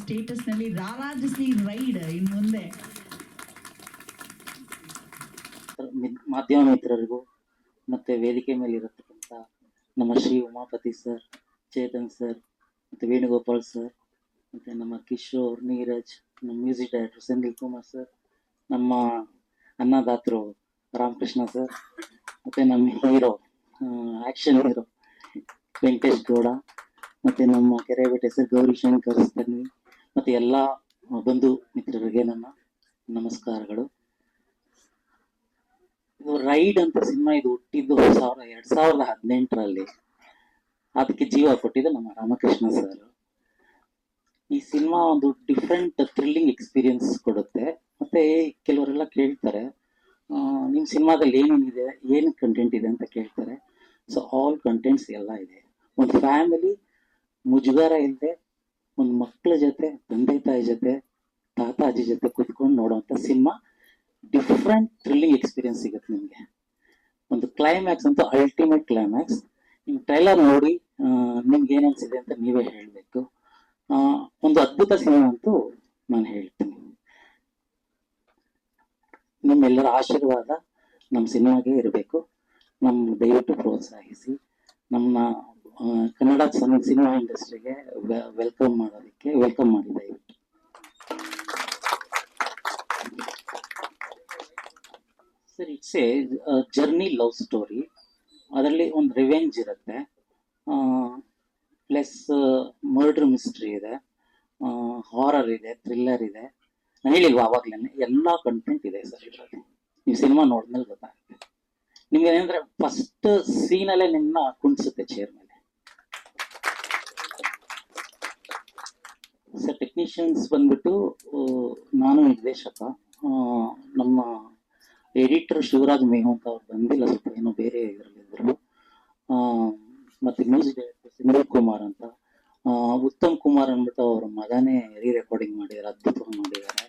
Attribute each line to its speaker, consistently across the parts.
Speaker 1: ಸ್ಟೇಟಸ್ನಲ್ಲಿ ರಾರಾಜಿಸ್ಲಿ ride ಇನ್ ಮುಂದೆ.
Speaker 2: ಮಾಧ್ಯಮ ಮಿತ್ರರಿಗೂ ಮತ್ತೆ ವೇದಿಕೆ ಮೇಲೆ ಇರತಕ್ಕಂಥ ನಮ್ಮ ಶ್ರೀ ಉಮಾಪತಿ ಸರ್, ಚೇತನ್ ಸರ್ ಮತ್ತೆ ವೇಣುಗೋಪಾಲ್ ಸರ್ ಮತ್ತೆ ನಮ್ಮ ಕಿಶೋರ್, ನೀರಜ್, ನಮ್ಮ music director Sendil Kumar sir, ನಮ್ಮ ಅನ್ನದಾತರು ರಾಮಕೃಷ್ಣ ಸರ್ ಮತ್ತೆ ನಮ್ಮ hero action hero Venkatesh Gowda ಮತ್ತೆ ನಮ್ಮ ಕೆರೆಬೇಟೆ ಸರ್ ಗೌರಿ ಶಂಕರ್ ತನ್ವಿ ಮತ್ತೆ ಎಲ್ಲ ಬಂಧು ಮಿತ್ರರಿಗೆ ನನ್ನ ನಮಸ್ಕಾರಗಳು. ಇದು ರೈಡ್ ಅಂತ ಸಿನಿಮಾ ಇದು ಹುಟ್ಟಿದ್ದು ಸಾವಿರ, ಎರಡ್ ಸಾವಿರದ ಹದಿನೆಂಟರಲ್ಲಿ. ಅದಕ್ಕೆ ಜೀವ ಕೊಟ್ಟಿದ್ದು ನಮ್ಮ ರಾಮಕೃಷ್ಣ ಸರ್ ಈ ಸಿನಿಮಾ ಒಂದು ಡಿಫ್ರೆಂಟ್ ಥ್ರಿಲ್ಲಿಂಗ್ ಎಕ್ಸ್ಪೀರಿಯನ್ಸ್ ಕೊಡುತ್ತೆ. ಮತ್ತೆ ಕೆಲವರೆಲ್ಲ ಕೇಳ್ತಾರೆ ನಿಮ್ಮ ನಿಮ್ ಸಿನಿಮಾದಲ್ಲಿ ಏನೇನಿದೆ, ಏನು ಕಂಟೆಂಟ್ ಇದೆ ಅಂತ ಕೇಳ್ತಾರೆ. ಸೊ ಆಲ್ ಕಂಟೆಂಟ್ಸ್ ಎಲ್ಲ ಇದೆ. ಒಂದು ಫ್ಯಾಮಿಲಿ ಮುಜುಗರ ಇಲ್ಲದೆ ಒಂದು ಮಕ್ಕಳ ಜೊತೆ, ತಂದೆ ತಾಯಿ ಜೊತೆ ತಾತ ಅಜ್ಜಿ ಜೊತೆ ಕುತ್ಕೊಂಡು ನೋಡುವಂಥ ಸಿನಿಮಾ ಡಿಫ್ರೆಂಟ್ ಥ್ರಿಲ್ಲಿಂಗ್ ಎಕ್ಸ್ಪೀರಿಯನ್ಸ್ ಸಿಗುತ್ತೆ ನಿಮಗೆ. ಒಂದು ಕ್ಲೈಮ್ಯಾಕ್ಸ್ ಅಂತೂ ಅಲ್ಟಿಮೇಟ್ ಕ್ಲೈಮ್ಯಾಕ್ಸ್ ನಿಮ್ಮ ಟ್ರೈಲರ್ ನೋಡಿ ನಿಮ್ಗೆ ಏನಿಸಿದೆ ಅಂತ ನೀವೇ ಹೇಳಬೇಕು. ಒಂದು ಅದ್ಭುತ ಸಿನಿಮಾ ಅಂತೂ ನಾನು ಹೇಳ್ತೀನಿ. ನಿಮ್ಮೆಲ್ಲರ ಆಶೀರ್ವಾದ ನಮ್ಮ ಸಿನಿಮಾಗೆ ಇರಬೇಕು. ನಮ್ಮ ದಯವಿಟ್ಟು ಪ್ರೋತ್ಸಾಹಿಸಿ. ನಮ್ಮ ಕನ್ನಡ ಸಿನಿಮಾ ಇಂಡಸ್ಟ್ರಿಗೆ ವೆಲ್ಕಮ್ ಮಾಡೋದಕ್ಕೆ ವೆಲ್ಕಮ್ ಮಾಡಿದೆ sir, it's a journey love story. ಅದರಲ್ಲಿ ಒಂದು ರಿವೆಂಜ್ ಇರುತ್ತೆ. ಪ್ಲಸ್ ಮರ್ಡರ್ ಮಿಸ್ಟ್ರಿ ಇದೆ. ಹಾರರ್ ಇದೆ, ಥ್ರಿಲ್ಲರ್ ಇದೆ. ನಾನು ಹೇಳಿಲ್ವಾ ಅವಾಗ್ಲೇ ಎಲ್ಲ ಕಂಟೆಂಟ್ ಇದೆ ಸರ್ ಇದರಲ್ಲಿ. ನೀವು ಸಿನಿಮಾ ನೋಡಿದ್ಮೇಲೆ ಗೊತ್ತಾಗುತ್ತೆ. ನಿಮ್ಗೆ ಏನಂದ್ರೆ ಫಸ್ಟ್ ಸೀನಲ್ಲೇ ನಿಮ್ಮನ್ನ ಕುಣಿಸುತ್ತೆ ಚೇರ್ ಮೇಲೆ. ಸರ್ ಟೆಕ್ನಿಷಿಯನ್ಸ್ ಬಂದ್ಬಿಟ್ಟು ನಾನು ನಿರ್ದೇಶಕ ನಮ್ಮ ಎಡಿಟರ್ ಶಿವರಾಜ್ ಮೇಹಂತ್ ಅವ್ರು ಬಂದಿಲ್ಲ, ಸ್ವಲ್ಪ ಏನೋ ಬೇರೆ ಇದರಲ್ಲಿದ್ದರು ಮತ್ತೆ ಮ್ಯೂಸಿಕ್ ಡೈರೆಕ್ಟರ್ ಸುನೀಲ್ ಕುಮಾರ್ ಅಂತ. ಉತ್ತಮ್ ಕುಮಾರ್ ಅಂದ್ಬಿಟ್ಟು ಅವ್ರ ಮಗನೇ ರೀ ರೆಕಾರ್ಡಿಂಗ್ ಮಾಡಿದ್ದಾರೆ, ಅದ್ಭುತವಾಗಿ ಮಾಡಿದ್ದಾರೆ.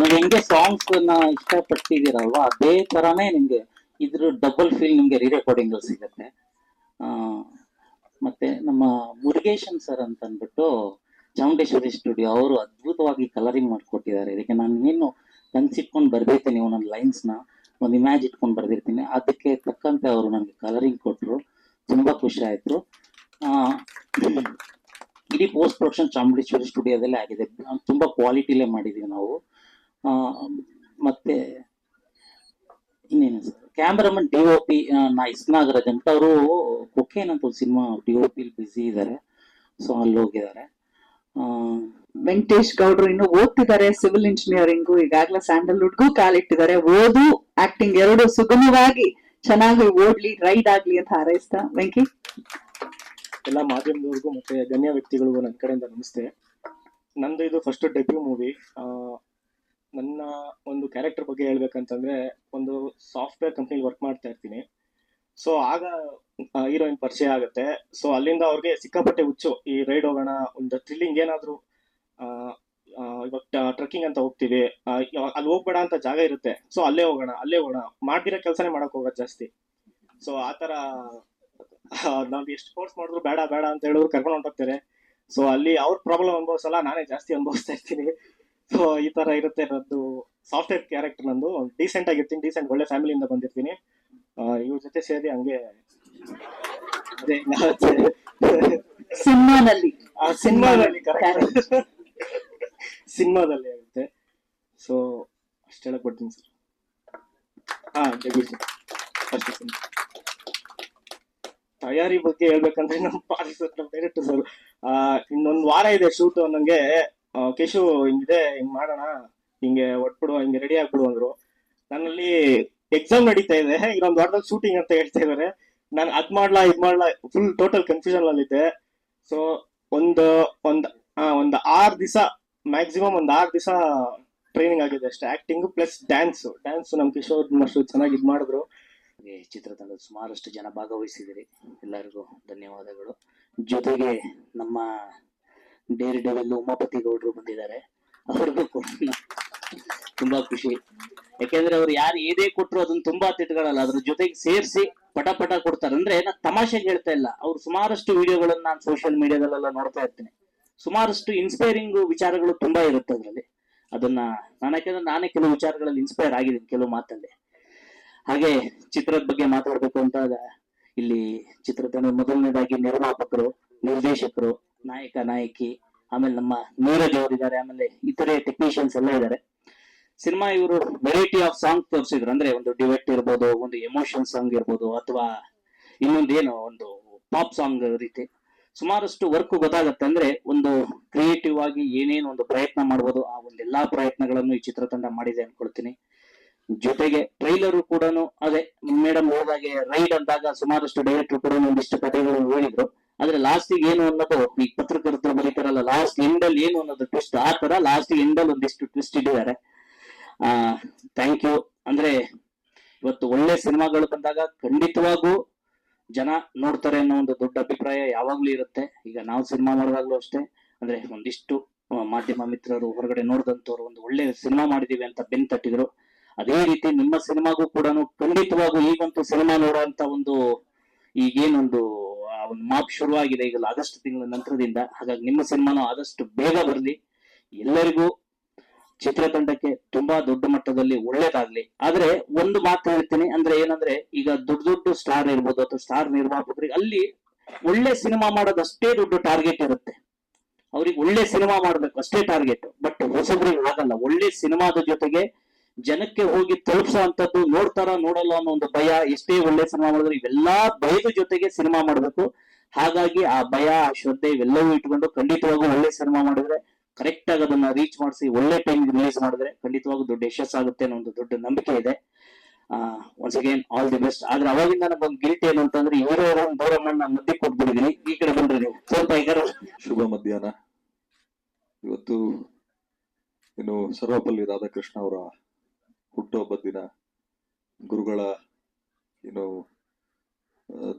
Speaker 2: ನೀವು ಹೆಂಗೆ ಸಾಂಗ್ಸ್ನ ಇಷ್ಟಪಟ್ಟಿದ್ದೀರಲ್ವಾ ಅದೇ ತರಾನೇ ನಿಮ್ಗೆ ಇದ್ರ ಡಬಲ್ ಫೀಲ್ ನಿಮ್ಗೆ ರೀ ರೆಕಾರ್ಡಿಂಗ್ ಸಿಗತ್ತೆ. ಮತ್ತೆ ನಮ್ಮ ಮುರುಗೇಶನ್ ಸರ್ ಅಂತ ಅಂದ್ಬಿಟ್ಟು ಚಾಮುಂಡೇಶ್ವರಿ ಸ್ಟುಡಿಯೋ ಅವರು ಅದ್ಭುತವಾಗಿ ಕಲರಿಂಗ್ ಮಾಡಿಕೊಟ್ಟಿದ್ದಾರೆ. ಇದಕ್ಕೆ ನಾನು ಏನು ಕನ್ಸಿಟ್ಕೊಂಡು ಬರ್ದಿರ್ತೀನಿ ಒಂದೊಂದು ಲೈನ್ಸ್ನ ಒಂದು ಇಮ್ಯಾಜ್ ಇಟ್ಕೊಂಡು ಬರ್ದಿರ್ತೀನಿ. ಅದಕ್ಕೆ ತಕ್ಕಂತೆ ಅವರು ನನಗೆ ಕಲರಿಂಗ್ ಕೊಟ್ಟರು ತುಂಬಾ ಖುಷಿ ಆಯ್ತು. ಇಡೀ ಪೋಸ್ಟ್ ಪ್ರೊಡಕ್ಷನ್ ಚಾಮುಂಡೇಶ್ವರಿ ಸ್ಟುಡಿಯೋದಲ್ಲೇ ಆಗಿದೆ. ತುಂಬಾ ಕ್ವಾಲಿಟಿಲೇ ಮಾಡಿದೀವಿ ನಾವು. ಮತ್ತೆ ಇನ್ನೇನು sir? Cameraman D O P ನಾ ನಾಗರಾಜ್ ಅಂತ ಅವರು ಕೊಕೇನ್ ಅಂತ ಒಂದು ಸಿನಿಮಾ ಡಿ ಓ ಪಿಲಿ ಬ್ಯುಸಿ ಇದ್ದಾರೆ ಸೊ ಅಲ್ಲಿ ಹೋಗಿದ್ದಾರೆ
Speaker 3: ವೆಂಕಟೇಶ್ ಗೌಡ್ರು ಇನ್ನು ಓದ್ತಿದ್ದಾರೆ ಸಿವಿಲ್ ಇಂಜಿನಿಯರಿಂಗು ಈಗಾಗಲೇ ಸ್ಯಾಂಡಲ್ವುಡ್ಗೂ ಕಾಲಿಟ್ಟಿದ್ದಾರೆ. ಓದು ಆಕ್ಟಿಂಗ್ ಎರಡು ಸುಗಮವಾಗಿ ಚೆನ್ನಾಗಿ ಓಡ್ಲಿ ರೈಡ್ ಆಗ್ಲಿ ಅಂತ ಹಾರೈಸ್ತಾ. ವೆಂಕಿ?
Speaker 4: ಎಲ್ಲ ಮಾಧ್ಯಮದವ್ರಿಗೂ ಮತ್ತೆ ಗಣ್ಯ ವ್ಯಕ್ತಿಗಳಿಗೂ ನನ್ನ ಕಡೆಯಿಂದ ನಮಸ್ತೆ. ನಂದು ಇದು ಫಸ್ಟ್ ಡೆಬ್ಯೂ ಮೂವಿ ನನ್ನ ಒಂದು ಕ್ಯಾರೆಕ್ಟರ್ ಬಗ್ಗೆ ಹೇಳ್ಬೇಕಂತಂದ್ರೆ ಒಂದು ಸಾಫ್ಟ್ವೇರ್ ಕಂಪ್ನಿಲಿ ವರ್ಕ್ ಮಾಡ್ತಾ ಇರ್ತೀನಿ. ಸೊ ಆಗ ಹೀರೋಯಿನ್ ಪರಿಚಯ ಆಗುತ್ತೆ. ಸೊ ಅಲ್ಲಿಂದ ಅವ್ರಿಗೆ ಸಿಕ್ಕಾಪಟ್ಟೆ ಹುಚ್ಚು. ಈ ರೈಡ್ ಹೋಗೋಣ, ಒಂದು ಥ್ರಿಲ್ಲಿಂಗ್ ಏನಾದರೂ ಇವಾಗ ಟ್ರೆಕ್ಕಿಂಗ್ ಅಂತ ಹೋಗ್ತೀವಿ. ಅಲ್ಲಿ ಹೋಗ್ಬೇಡ ಅಂತ ಜಾಗ ಇರುತ್ತೆ. ಸೊ ಅಲ್ಲೇ ಹೋಗೋಣ ಅಲ್ಲೇ ಹೋಗೋಣ. ಮಾಡ್ದಿರೋ ಕೆಲಸನೇ ಮಾಡಕ್ ಹೋಗೋದು ಜಾಸ್ತಿ. ಸೊ ಆ ತರ ನಾವು ಎಷ್ಟು ಫೋರ್ಸ್ ಮಾಡಿದ್ರು ಬೇಡ ಬೇಡ ಅಂತ ಹೇಳಿದ್ರು ಕರ್ಕೊಂಡು ಹೊಂಟೋಗ್ತಾರೆ. ಸೊ ಅಲ್ಲಿ ಅವ್ರ ಪ್ರಾಬ್ಲಮ್ ಅನುಭವಿಸಲ್ಲ, ನಾನೇ ಜಾಸ್ತಿ ಅನುಭವಿಸ್ತಾ ಇರ್ತೀನಿ. ಸೊ ಈ ತರ ಇರುತ್ತೆ ನಂದು ಸಾಫ್ಟ್ವೇರ್ ಕ್ಯಾರೆಕ್ಟರ್ ನಂದು. ಡೀಸೆಂಟ್ ಆಗಿರ್ತೀನಿ ಡೀಸೆಂಟ್ ಒಳ್ಳೆ ಫ್ಯಾಮಿಲಿಯಿಂದ ಬಂದಿರ್ತೀನಿ. ಇವ್ರ ಜೊತೆ ಸೇರಿ ಹಂಗೆ ಅದೇ
Speaker 3: ಸಿನಿಮಾದಲ್ಲಿ.
Speaker 4: ಆ ಸಿನಿಮಾದಲ್ಲಿ ಕರೆಕ್ಟ್ ಸಿನಿಮಾದಲ್ಲಿ ಆಗುತ್ತೆ. ಸೊ ಅಷ್ಟು ಹೇಳಕ್ ಬರ್ತೀನಿ ಸರ್ ಹಾ ಡೆಬ್ಯೂ ಸರ್ ಫಸ್ಟ್ ಸಿನಿಮಾ ತಯಾರಿ ಬಗ್ಗೆ ಹೇಳ್ಬೇಕಂದ್ರೆ ನಮ್ಮ ಪಾರ್ಟಿ ಸರ್ ನಮ್ಮ ಡೈರೆಕ್ಟರ್ ಸರ್ ಇನ್ನೊಂದು ವಾರ ಇದೆ ಶೂಟ್ ನಂಗೆ ಆ, ಕೇಶು ಹಿಂಗಿದೆ, ಹಿಂಗ್ ಮಾಡೋಣ. ಹಿಂಗೆ ಒಟ್ಬಿಡು, ಹಿಂಗೆ ರೆಡಿ ಆಗ್ಬಿಡು ಅಂದ್ರು. ನನ್ನಲ್ಲಿ ಎಕ್ಸಾಮ್ ನಡೀತಾ ಇದೆ. ಒಂದು ವಾರದಲ್ಲಿ ಶೂಟಿಂಗ್ ಅಂತ ಹೇಳ್ತಾ ಇದಾರೆ. ನಾನು ಅದ್ ಮಾಡ್ಲಾ, ಇದ್ ಮಾಡ್ಲಾ ಫುಲ್ ಟೋಟಲ್ ಕನ್ಫ್ಯೂಷನ್ ಅಲ್ಲಿದ್ದೆ ಸೊ ಒಂದು, ಒಂದ್ ಒಂದ್ ಆರ್ ದಿವಸ ಮ್ಯಾಕ್ಸಿಮಮ್ ಒಂದ್ ಆರ್ ದಿವಸ ಟ್ರೈನಿಂಗ್ ಆಗಿದೆ ಅಷ್ಟೇ. ಆಕ್ಟಿಂಗ್ ಪ್ಲಸ್ ಡ್ಯಾನ್ಸ್ ಡ್ಯಾನ್ಸ್ ನಮ್ ಕಿಶೋರ್ ಮಷ್ಟು ಚೆನ್ನಾಗಿ ಇದ್ ಮಾಡಿದ್ರು.
Speaker 2: ಹಾಗೆ ಸುಮಾರಷ್ಟು ಜನ ಭಾಗವಹಿಸಿದಿರಿ ಎಲ್ಲರಿಗೂ ಧನ್ಯವಾದಗಳು. ಜೊತೆಗೆ ನಮ್ಮ ಡೇರಿ ಡೆವೆಲ್ ಉಮಾಪತಿ ಗೌಡ್ರು ಬಂದಿದ್ದಾರೆ. ಅವ್ರಿಗೂ ತುಂಬಾ ಖುಷಿ. ಯಾಕೆಂದ್ರೆ ಅವ್ರು ಯಾರು ಏನೇ ಕೊಟ್ರು ಅದನ್ನ ತುಂಬಾ ತಿಟ್ಕೊಳ್ಳಲ್ಲ ಅದ್ರ ಜೊತೆಗೆ ಸೇರಿಸಿ ಪಟ ಪಟ ಕೊಡ್ತಾರೆ. ಅಂದ್ರೆ ನಾ ತಮಾಷೆಗೆ ಹೇಳ್ತಾ ಇಲ್ಲ. ಅವ್ರು ಸುಮಾರಷ್ಟು ವಿಡಿಯೋಗಳನ್ನ ನಾನು ಸೋಷಿಯಲ್ ಮೀಡಿಯಾದಲ್ಲೆಲ್ಲ ನೋಡ್ತಾ ಇರ್ತೀನಿ.
Speaker 5: ಸುಮಾರಷ್ಟು ಇನ್ಸ್ಪೈರಿಂಗ್ ವಿಚಾರಗಳು ತುಂಬಾ ಇರುತ್ತೆ ಅದರಲ್ಲಿ. ಅದನ್ನ ನಾನು ಯಾಕಂದ್ರೆ ನಾನೇ ಕೆಲವು ವಿಚಾರಗಳಲ್ಲಿ ಇನ್ಸ್ಪೈರ್ ಆಗಿದ್ದೀನಿ ಕೆಲವು ಮಾತಲ್ಲಿ. ಹಾಗೆ ಚಿತ್ರದ ಬಗ್ಗೆ ಮಾತಾಡ್ಬೇಕು ಅಂತ ಇಲ್ಲಿ ಚಿತ್ರದ ಮೊದಲನೇದಾಗಿ ನಿರ್ಮಾಪಕರು, ನಿರ್ದೇಶಕರು ನಾಯಕ, ನಾಯಕಿ, ಆಮೇಲೆ ನಮ್ಮ ನೀರಜ್ ಅವರಿದ್ದಾರೆ ಆಮೇಲೆ ಇತರೆ ಟೆಕ್ನಿಷಿಯನ್ಸ್ ಎಲ್ಲ ಇದ್ದಾರೆ. ಸಿನಿಮಾ ಇವರು ವೆರೈಟಿ ಆಫ್ ಸಾಂಗ್ ತೋರಿಸಿದ್ರು. ಅಂದ್ರೆ ಒಂದು ಡಿವೆಟ್ ಇರ್ಬೋದು, ಒಂದು ಎಮೋಷನ್ ಸಾಂಗ್ ಇರ್ಬೋದು, ಅಥವಾ ಇನ್ನೊಂದು ಏನು, ಒಂದು ಪಾಪ್ ಸಾಂಗ್ ರೀತಿ. ಸುಮಾರಷ್ಟು ವರ್ಕ್ ಗೊತ್ತಾಗತ್ತೆ. ಅಂದ್ರೆ ಒಂದು ಕ್ರಿಯೇಟಿವ್ ಆಗಿ ಏನೇನು ಒಂದು ಪ್ರಯತ್ನ ಮಾಡ್ಬೋದು, ಆ ಒಂದೆಲ್ಲಾ ಪ್ರಯತ್ನಗಳನ್ನು ಈ ಚಿತ್ರತಂಡ ಮಾಡಿದೆ ಅನ್ಕೊಳ್ತೀನಿ. ಜೊತೆಗೆ ಟ್ರೈಲರ್ ಕೂಡ ಅದೇ. ಮೇಡಮ್ ಹೋದಾಗೆ ರೈಡ್ ಅಂದಾಗ ಸುಮಾರಷ್ಟು ಡೈರೆಕ್ಟರ್ ಕೂಡ ಒಂದಿಷ್ಟು ಕಥೆಗಳು ಹೇಳಿದ್ರು. ಆದ್ರೆ ಲಾಸ್ಟ್ ಏನು ಅನ್ನೋದು, ಈ ಪತ್ರಕರ್ತರು ಬರೀತಾರಲ್ಲ ಲಾಸ್ಟ್ ಎಂಡ್ ಅಲ್ಲಿ ಏನು ಅನ್ನೋದು ಟ್ವಿಸ್ಟ್ ಆ ತರ ಲಾಸ್ಟ್ ಎಂಡ್ ಅಲ್ಲಿ ಒಂದಿಷ್ಟು ಟ್ವಿಸ್ಟ್ ಇಟ್ಟಿದ್ದಾರೆ. ಆ ಥ್ಯಾಂಕ್ ಯು ಅಂದ್ರೆ ಇವತ್ತು ಒಳ್ಳೆ ಸಿನಿಮಾಗಳು ಬಂದಾಗ ಖಂಡಿತವಾಗೂ ಜನ ನೋಡ್ತಾರೆ ಅನ್ನೋ ಒಂದು ದೊಡ್ಡ ಅಭಿಪ್ರಾಯ ಯಾವಾಗ್ಲೂ ಇರುತ್ತೆ. ಈಗ ನಾವು ಸಿನಿಮಾ ಮಾಡಿದಾಗ್ಲೂ ಅಷ್ಟೇ. ಅಂದ್ರೆ ಒಂದಿಷ್ಟು ಮಾಧ್ಯಮ ಮಿತ್ರರು ಹೊರಗಡೆ ನೋಡಿದಂತವ್ರು ಒಂದು ಒಳ್ಳೆ ಸಿನಿಮಾ ಮಾಡಿದೀವಿ ಅಂತ ಬೆನ್ ತಟ್ಟಿದ್ರು. ಅದೇ ರೀತಿ ನಿಮ್ಮ ಸಿನಿಮಾಗೂ ಕೂಡ ಖಂಡಿತವಾಗೂ ಈಗಂತೂ ಸಿನಿಮಾ ನೋಡುವಂತ ಒಂದು ಈಗೇನೊಂದು ಒಂದು ಮಾಪ್ ಶುರುವಾಗಿದೆ ಈಗ ಆಗಸ್ಟ್ ತಿಂಗಳ ನಂತರದಿಂದ. ಹಾಗಾಗಿ ನಿಮ್ಮ ಸಿನಿಮಾನು ಆದಷ್ಟು ಬೇಗ ಬರಲಿ. ಎಲ್ಲರಿಗೂ ಚಿತ್ರತಂಡಕ್ಕೆ ತುಂಬಾ ದೊಡ್ಡ ಮಟ್ಟದಲ್ಲಿ ಒಳ್ಳೇದಾಗ್ಲಿ. ಆದ್ರೆ ಒಂದು ಮಾತು ಹೇಳ್ತೀನಿ, ಅಂದ್ರೆ ಏನಂದ್ರೆ ಈಗ ದೊಡ್ಡ ದೊಡ್ಡ ಸ್ಟಾರ್ ಇರ್ಬೋದು ಅಥವಾ ಸ್ಟಾರ್ ನಿರ್ಮಾಪಕರಿಗೆ ಅಲ್ಲಿ ಒಳ್ಳೆ ಸಿನಿಮಾ ಮಾಡೋದಷ್ಟೇ ದೊಡ್ಡ ಟಾರ್ಗೆಟ್ ಇರುತ್ತೆ. ಅವ್ರಿಗೆ ಒಳ್ಳೆ ಸಿನಿಮಾ ಮಾಡ್ಬೇಕು ಅಷ್ಟೇ ಟಾರ್ಗೆಟ್ ಬಟ್ ಹೊಸಬ್ರಿಗೆ ಆಗಲ್ಲ. ಒಳ್ಳೆ ಸಿನಿಮಾದ ಜೊತೆಗೆ ಜನಕ್ಕೆ ಹೋಗಿ ತಲುಪಿಸೋ ಅಂತದ್ದು ನೋಡ್ತಾರ, ನೋಡಲ್ಲ ಅನ್ನೋ ಒಂದು ಭಯ ಎಷ್ಟೇ ಒಳ್ಳೆ ಸಿನಿಮಾ ಮಾಡಿದ್ರು ಇವೆಲ್ಲಾ ಭಯದ ಜೊತೆಗೆ ಸಿನಿಮಾ ಮಾಡಬೇಕು. ಹಾಗಾಗಿ ಆ ಭಯ, ಆ ಶ್ರದ್ಧೆ ಇವೆಲ್ಲವೂ ಇಟ್ಕೊಂಡು ಖಂಡಿತವಾಗೂ ಒಳ್ಳೆ ಸಿನಿಮಾ ಮಾಡಿದ್ರೆ ಕರೆಕ್ಟ್ ಆಗಿ ಅದನ್ನ ರೀಚ್ ಮಾಡಿಸಿ, ಒಳ್ಳೆ ಟೈಮ್ ರಿಲೀಸ್ ಮಾಡಿದ್ರೆ ಖಂಡಿತವಾಗೂ ದೊಡ್ಡ ಯಶಸ್ಸಾಗುತ್ತೆ ಅನ್ನೋ ಒಂದು ದೊಡ್ಡ ನಂಬಿಕೆ ಇದೆ. Once again all the best ಆದ್ರೆ ಅವಾಗಿಂದ ನಮ್ಗೊಂದು ಗಿಲ್ಟ್ ಏನು ಅಂತಂದ್ರೆ ಇವರೇ ದೂರಮ್ಮನ್ನ ಮಧ್ಯೆ ಕೊಟ್ಬಿಡಿದೀನಿ ಈ ಕಡೆ ಬಂದ್ರೆ ನೀವು. ಸ್ವಲ್ಪ ಈಗ
Speaker 6: ಶುಭ ಮಧ್ಯಾಹ್ನ. ಇವತ್ತು, ಏನು, ಸರ್ವಪಲ್ಲಿ ರಾಧಾಕೃಷ್ಣ ಅವರ ಹುಟ್ಟುಹಬ್ಬದ ದಿನ, ಗುರುಗಳ, ಏನು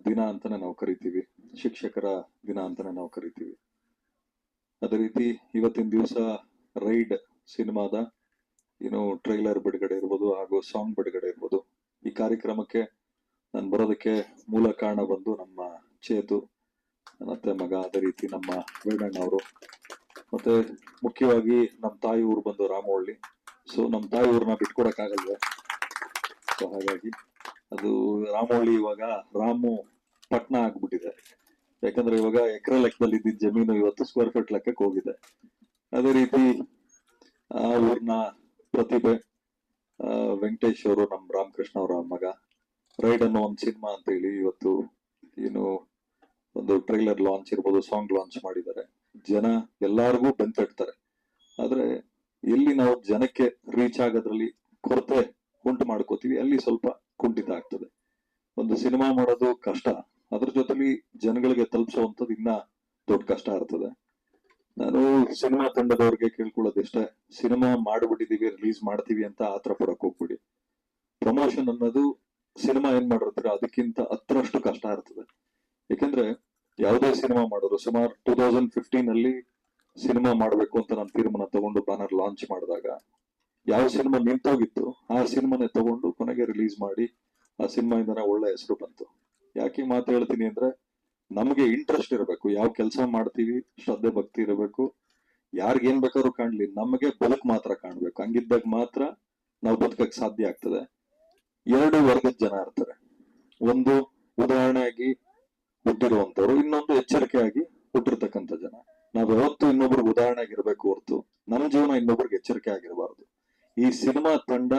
Speaker 6: ದಿನ ಅಂತಾನೆ ನಾವು ಕರಿತೀವಿ. ಶಿಕ್ಷಕರ ದಿನ ಅಂತಾನೆ ನಾವು ಕರಿತೀವಿ. ಅದೇ ರೀತಿ ಇವತ್ತಿನ ದಿವಸ ರೈಡ್ ಸಿನಿಮಾದ, ಏನು, ಟ್ರೈಲರ್ ಬಿಡುಗಡೆ ಇರ್ಬೋದು ಹಾಗೂ ಸಾಂಗ್ ಬಿಡುಗಡೆ ಇರ್ಬೋದು. ಈ ಕಾರ್ಯಕ್ರಮಕ್ಕೆ ನಾನು ಬರೋದಕ್ಕೆ ಮೂಲ ಕಾರಣ ಬಂದು ನಮ್ಮ ಚೇತು, ಮತ್ತೆ ಮಗ, ಅದೇ ರೀತಿ ನಮ್ಮ ವೇಣಣ್ಣ ಅವರು ಮತ್ತೆ ಮುಖ್ಯವಾಗಿ ನಮ್ಮ ತಾಯಿ ಊರು ಬಂದು ರಾಮವಳ್ಳಿ ಸೊ ನಮ್ಮ ತಾಯಿ ಊರನ್ನ ಬಿಟ್ಕೊಡಕ್ಕಾಗಲ್ವೇ? ಸೊ ಹಾಗಾಗಿ ಅದು ರಾಮೋಳಿ ಇವಾಗ ರಾಮು ಪಟ್ನ ಆಗ್ಬಿಟ್ಟಿದೆ. ಯಾಕಂದ್ರೆ ಇವಾಗ ಎಕರೆ ಲೆಕ್ಕದಲ್ಲಿ ಇದ್ದಿದ್ದ ಜಮೀನು ಇವತ್ತು ಸ್ಕ್ವೇರ್ ಫೀಟ್ ಲೆಕ್ಕಕ್ಕೆ ಹೋಗಿದೆ. ಅದೇ ರೀತಿ, ಆ ಊರ್ನ ಪ್ರತಿಭೆ ವೆಂಕಟೇಶ್ ಅವರು ನಮ್ಮ ರಾಮಕೃಷ್ಣ ಅವರ ಮಗ, ರೈಡ್ ಅನ್ನೋ ಒಂದು ಸಿನಿಮಾ ಅಂತ ಹೇಳಿ ಇವತ್ತು ಏನು ಒಂದು ಟ್ರೈಲರ್ ಲಾಂಚ್ ಇರ್ಬೋದು, ಸಾಂಗ್ ಲಾಂಚ್ ಮಾಡಿದ್ದಾರೆ. ಜನ ಎಲ್ಲಾರ್ಗೂ ಬೆಂತಟ್ತಾರೆ ಆದ್ರೆ ಎಲ್ಲಿ ನಾವು ಜನಕ್ಕೆ ರೀಚ್ ಆಗೋದ್ರಲ್ಲಿ ಕೊರತೆ ಉಂಟು ಮಾಡ್ಕೋತೀವಿ, ಅಲ್ಲಿ ಸ್ವಲ್ಪ ಕುಂಠಿತ ಆಗ್ತದೆ ಒಂದು ಸಿನಿಮಾ ಮಾಡೋದು ಕಷ್ಟ, ಅದ್ರ ಜೊತೆಲಿ ಜನಗಳಿಗೆ ತಲುಪಿಸುವಂಥದ್ದು ಇನ್ನ ದೊಡ್ಡ ಕಷ್ಟ ಇರ್ತದೆ ನಾನು ಸಿನಿಮಾ ತಂಡದವ್ರಿಗೆ ಕೇಳ್ಕೊಳ್ಳೋದಿಷ್ಟೇ, ಸಿನಿಮಾ ಮಾಡ್ಬಿಟ್ಟಿದೀವಿ ರಿಲೀಸ್ ಮಾಡ್ತೀವಿ ಅಂತ ಆತರ ಪಡಕ್ ಹೋಗ್ಬಿಡಿ. ಪ್ರಮೋಷನ್ ಅನ್ನೋದು ಸಿನಿಮಾ ಏನ್ ಮಾಡಿರ್ತೀರ ಅದಕ್ಕಿಂತ ಹತ್ತರಷ್ಟು ಕಷ್ಟ ಇರ್ತದೆ ಯಾಕಂದ್ರೆ ಯಾವುದೇ ಸಿನಿಮಾ ಮಾಡೋರು ಸುಮಾರು ಟೂ ತೌಸಂಡ್ ಫಿಫ್ಟೀನ್ ಅಲ್ಲಿ ಸಿನಿಮಾ ಮಾಡ್ಬೇಕು ಅಂತ ನಾನು ತೀರ್ಮಾನ ತಗೊಂಡು ಬ್ಯಾನರ್ ಲಾಂಚ್ ಮಾಡಿದಾಗ, ಯಾವ ಸಿನಿಮಾ ನಿಂತೋಗಿತ್ತು, ಆ ಸಿನಿಮಾನೇ ತಗೊಂಡು ಕೊನೆಗೆ ರಿಲೀಸ್ ಮಾಡಿ, ಆ ಸಿನಿಮಾಯಿಂದನೇ ಒಳ್ಳೆ ಹೆಸರು ಬಂತು. ಯಾಕೆ ಮಾತು ಹೇಳ್ತೀನಿ ಅಂದ್ರೆ, ನಮಗೆ ಇಂಟ್ರೆಸ್ಟ್ ಇರಬೇಕು. ಯಾವ ಕೆಲಸ ಮಾಡ್ತೀವಿ, ಶ್ರದ್ಧೆ, ಭಕ್ತಿ ಇರಬೇಕು. ಯಾರಿಗೇನ್ ಬೇಕಾದ್ರೂ ಕಾಣ್ಲಿ, ನಮಗೆ ಬದುಕು ಮಾತ್ರ ಕಾಣ್ಬೇಕು. ಹಂಗಿದ್ದಾಗ ಮಾತ್ರ ನಾವು ಬದುಕಕ್ ಸಾಧ್ಯ ಆಗ್ತದೆ. ಎರಡು ವರ್ಗದ ಜನ ಇರ್ತಾರೆ. ಒಂದು ಉದಾಹರಣೆಯಾಗಿ ಹುಟ್ಟಿರುವಂತವ್ರು, ಇನ್ನೊಂದು ಎಚ್ಚರಿಕೆಯಾಗಿ ಹುಟ್ಟಿರ್ತಕ್ಕಂಥ ಜನ. ನಾವ್ ಯಾವತ್ತು ಇನ್ನೊಬ್ರಿಗೆ ಉದಾಹರಣೆ ಆಗಿರ್ಬೇಕು ಹೊರತು ನಮ್ಮ ಜೀವನ ಇನ್ನೊಬ್ರಿಗೆ ಎಚ್ಚರಿಕೆ ಆಗಿರಬಾರ್ದು. ಈ ಸಿನಿಮಾ ತಂಡ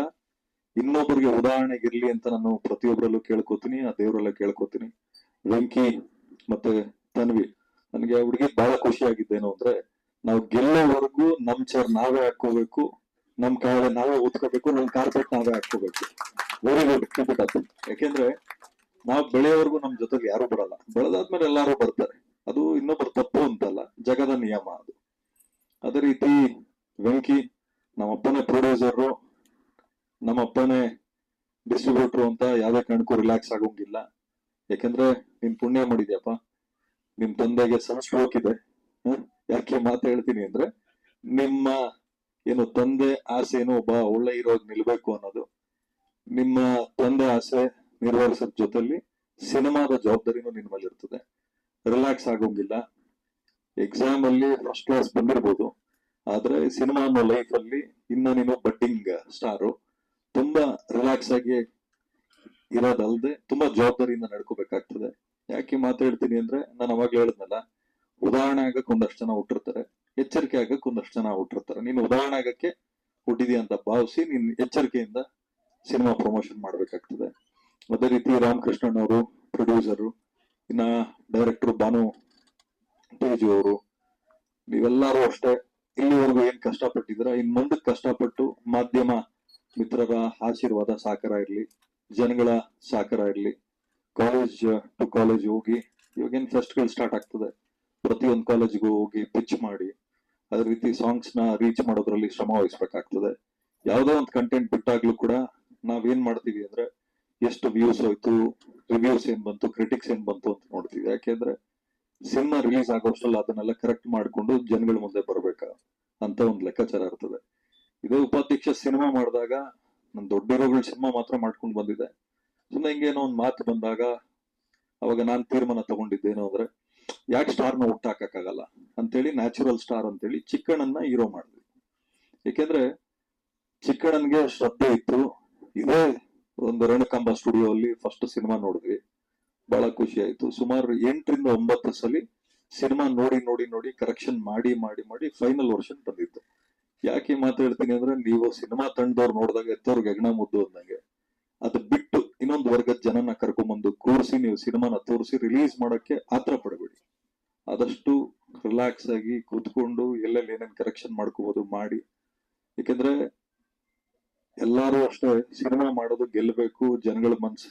Speaker 6: ಇನ್ನೊಬ್ಬರಿಗೆ ಉದಾಹರಣೆಗಿರ್ಲಿ ಅಂತ ನಾನು ಪ್ರತಿಯೊಬ್ಬರಲ್ಲೂ ಕೇಳ್ಕೊತೀನಿ, ಆ ದೇವರಲ್ಲ ಕೇಳ್ಕೊತೀನಿ. ವೆಂಕಿ ಮತ್ತೆ ತನ್ವಿ, ನನಗೆ ಹುಡುಗಿ ಬಹಳ ಖುಷಿ ಆಗಿದ್ದೇನು ಅಂದ್ರೆ ನಾವು ಗೆಲ್ಲೋವರೆಗೂ ನಮ್ ಚೇರ್ ನಾವೇ ಹಾಕೋಬೇಕು ನಮ್ ಕಾಳೆ ನಾವೇ ಓದ್ಕೋಬೇಕು ನಮ್ ಕಾರ್ಪೆಟ್ ನಾವೇ ಹಾಕೋಬೇಕು ವೆರಿ ಗುಡ್ ಕೀಪ್ ಯಾಕೆಂದ್ರೆ ನಾವು ಬೆಳೆಯೋವರೆಗೂ ನಮ್ ಜೊತೆಗೆ ಯಾರು ಬರಲ್ಲ. ಬೆಳೆದಾದ್ಮೇಲೆ ಎಲ್ಲಾರು ಬರ್ತಾರೆ. ಅದು ಅಂತಲ್ಲ ಜಗದ ನಿಯಮ ಅದು. ಅದೇ ರೀತಿ ವೆಂಕಿ ನಮ್ಮಪ್ಪನೇ ಪ್ರೊಡ್ಯೂಸರು, ನಮ್ಮಪ್ಪನೇ ಡಿಸ್ಟ್ರಿಬ್ಯೂಟರ್ ಅಂತ ಯಾವುದೇ ಕಾರಣಕ್ಕೂ ರಿಲ್ಯಾಕ್ಸ್ ಆಗೋಂಗಿಲ್ಲ. ಯಾಕಂದ್ರೆ ನೀನ್ ಪುಣ್ಯ ಮಾಡಿದ್ಯಪ್ಪ. ನಿಮ್ ತಂದೆಗೆ ಸನ್ಸ್ಟ್ರೋಕ್ ಇದೆ? ಯಾಕೆ ಮಾತು ಹೇಳ್ತೀನಿ ಅಂದ್ರೆ ನಿಮ್ಮ ಏನು ತಂದೆ ಆಸೆ ಏನು ಒಬ್ಬ ಒಳ್ಳೆ ಇರೋದ್ ನಿಲ್ಬೇಕು ಅನ್ನೋದು, ನಿಮ್ಮ ತಂದೆ ಆಸೆ ನಿರ್ವಹಿಸೋದ್ ಜೊತೆಲಿ ಸಿನಿಮಾದ ಜವಾಬ್ದಾರಿನೂ ನಿನ್ ಇರ್ತದೆ ರಿಲ್ಯಾಕ್ಸ್ ಆಗೋಂಗಿಲ್ಲ. ಎಕ್ಸಾಮ್ ಅಲ್ಲಿ ಫಸ್ಟ್ ಕ್ಲಾಸ್ ಬಂದಿರ್ಬೋದು. ಆದ್ರೆ ಸಿನಿಮಾ ಅನ್ನೋ ಲೈಫ್ ಅಲ್ಲಿ ಇನ್ನ ನೀನು ಬಡ್ಡಿಂಗ್ ಸ್ಟಾರು ತುಂಬಾ ರಿಲ್ಯಾಕ್ಸ್ ಆಗಿ ಇರೋದಲ್ದೆ ತುಂಬಾ ಜವಾಬ್ದಾರಿಯಿಂದ ನಡ್ಕೋಬೇಕಾಗ್ತದೆ. ಯಾಕೆ ಮಾತಾಡ್ತೀನಿ ಅಂದ್ರೆ ನಾನು ಅವಾಗ ಹೇಳಿದ್ನಲ್ಲ, ಉದಾಹರಣೆ ಆಗಕ್ಕೆ ಒಂದಷ್ಟು ಜನ ಹುಟ್ಟಿರ್ತಾರೆ, ಎಚ್ಚರಿಕೆ ಆಗಕ್ಕೆ ಒಂದಷ್ಟು ಜನ ಹುಟ್ಟಿರ್ತಾರೆ. ನೀನು ಉದಾಹರಣೆ ಆಗಕ್ಕೆ ಹುಟ್ಟಿದೀಯ ಅಂತ ಭಾವಿಸಿ ನೀನ್ ಎಚ್ಚರಿಕೆಯಿಂದ ಸಿನಿಮಾ ಪ್ರಮೋಷನ್ ಮಾಡ್ಬೇಕಾಗ್ತದೆ. ಅದೇ ರೀತಿ ರಾಮಕೃಷ್ಣನ್ ಅವರು ಪ್ರೊಡ್ಯೂಸರು ಇನ್ನ ಡೈರೆಕ್ಟರ್ ಭಾನು ತೇಜು ಅವರು ನೀವೆಲ್ಲರೂ ಅಷ್ಟೇ ಇಲ್ಲಿವರೆಗೂ ಏನ್ ಕಷ್ಟಪಟ್ಟಿದ್ರ ಇನ್ ಮುಂದಕ್ಕೆ ಕಷ್ಟಪಟ್ಟು ಮಾಧ್ಯಮ ಮಿತ್ರರ ಆಶೀರ್ವಾದ ಸಾಕಾರ ಇರ್ಲಿ, ಜನಗಳ ಸಾಕಾರ ಇರ್ಲಿ. ಕಾಲೇಜ್ ಟು ಕಾಲೇಜ್ ಹೋಗಿ ಇವಾಗೇನ್ ಫೆಸ್ಟ್ಗಳು ಸ್ಟಾರ್ಟ್ ಆಗ್ತದೆ? ಪ್ರತಿಯೊಂದು ಕಾಲೇಜ್ಗೂ ಹೋಗಿ ಪಿಚ್ ಮಾಡಿ, ಅದೇ ರೀತಿ ಸಾಂಗ್ಸ್ನ ರೀಚ್ ಮಾಡೋದ್ರಲ್ಲಿ ಶ್ರಮ ವಹಿಸ್ಬೇಕಾಗ್ತದೆ. ಯಾವುದೋ ಒಂದು ಕಂಟೆಂಟ್ ಬಿಟ್ಟಾಗ್ಲೂ ಕೂಡ ನಾವೇನ್ ಮಾಡ್ತೀವಿ ಅಂದ್ರೆ, ಎಷ್ಟು ವ್ಯೂಸ್ ಹೋಯ್ತು ರಿವ್ಯೂಸ್ ಏನ್ ಬಂತು ಕ್ರಿಟಿಕ್ಸ್ ಏನ್ ಬಂತು ಅಂತ ನೋಡ್ತೀವಿ. ಯಾಕೆಂದ್ರೆ ಸಿನಿಮಾ ರಿಲೀಸ್ ಆಗೋಷ್ಟರಲ್ಲಿ ಅದನ್ನೆಲ್ಲ ಕರೆಕ್ಟ್ ಮಾಡಿಕೊಂಡು ಜನಗಳ ಮುಂದೆ ಬರಬೇಕಾ ಅಂತ ಒಂದು ಲೆಕ್ಕಾಚಾರ ಇರ್ತದೆ. ಇದೇ ಉಪಾಧ್ಯಕ್ಷ ಸಿನಿಮಾ ಮಾಡಿದಾಗ ನಮ್ ದೊಡ್ಡ ಹೀರೋಗಳು ಸಿನಿಮಾ ಮಾತ್ರ ಮಾಡ್ಕೊಂಡು ಬಂದಿದೆ. ಸುಮ್ಮನೆ ಹಿಂಗೇನೋ ಒಂದು ಮಾತು ಬಂದಾಗ ಅವಾಗ ನಾನ್ ತೀರ್ಮಾನ ತಗೊಂಡಿದ್ದೇನು ಅಂದ್ರೆ, ಯಾಕೆ ಸ್ಟಾರ್ನ ಹುಟ್ಟಾಕಕ್ಕಾಗಲ್ಲ ಅಂತೇಳಿ ನ್ಯಾಚುರಲ್ ಸ್ಟಾರ್ ಅಂತೇಳಿ ಚಿಕ್ಕಣ್ಣನ್ನ ಹೀರೋ ಮಾಡಿದ್ವಿ. ಏಕೆಂದ್ರೆ ಚಿಕ್ಕಣ್ಣನ್ಗೆ ಶ್ರದ್ಧೆ ಇತ್ತು. ಇದೇ ಒಂದು ರಣಕಂಬ ಸ್ಟುಡಿಯೋ ಅಲ್ಲಿ ಫಸ್ಟ್ ಸಿನಿಮಾ ನೋಡಿದ್ವಿ. ಬಹಳ ಖುಷಿ ಆಯ್ತು. ಸುಮಾರು ಎಂಟರಿಂದ ಒಂಬತ್ತು ಸಲ ಸಿನಿಮಾ ನೋಡಿ ನೋಡಿ ನೋಡಿ ಕರೆಕ್ಷನ್ ಮಾಡಿ ಮಾಡಿ ಮಾಡಿ ಫೈನಲ್ ವರ್ಷನ್ ಬಂದಿತ್ತು. ಯಾಕೆ ಮಾತಾಡ್ತೀನಿ ಅಂದ್ರೆ ನೀವು ಸಿನಿಮಾ ತಂಡದವ್ರು ನೋಡಿದಾಗ ಎತ್ತವ್ರಿಗೆ ಹೆಗ್ಣ ಮುದ್ದು ಅಂದಂಗೆ. ಅದು ಬಿಟ್ಟು ಇನ್ನೊಂದು ವರ್ಗದ ಜನನ ಕರ್ಕೊಂಬಂದು ಕೂರಿಸಿ ನೀವು ಸಿನಿಮಾನ ತೋರಿಸಿ ರಿಲೀಸ್ ಮಾಡಕ್ಕೆ ಆತರ ಪಡಬೇಡಿ. ಆದಷ್ಟು ರಿಲ್ಯಾಕ್ಸ್ ಆಗಿ ಕೂತ್ಕೊಂಡು ಎಲ್ಲೆಲ್ಲಿ ಏನೇನು ಕರೆಕ್ಷನ್ ಮಾಡ್ಕೋಬಹುದು ಮಾಡಿ. ಯಾಕಂದ್ರೆ ಎಲ್ಲಾರು ಅಷ್ಟೇ ಸಿನಿಮಾ ಮಾಡೋದು ಗೆಲ್ಲಬೇಕು, ಜನಗಳ ಮನ್ಸು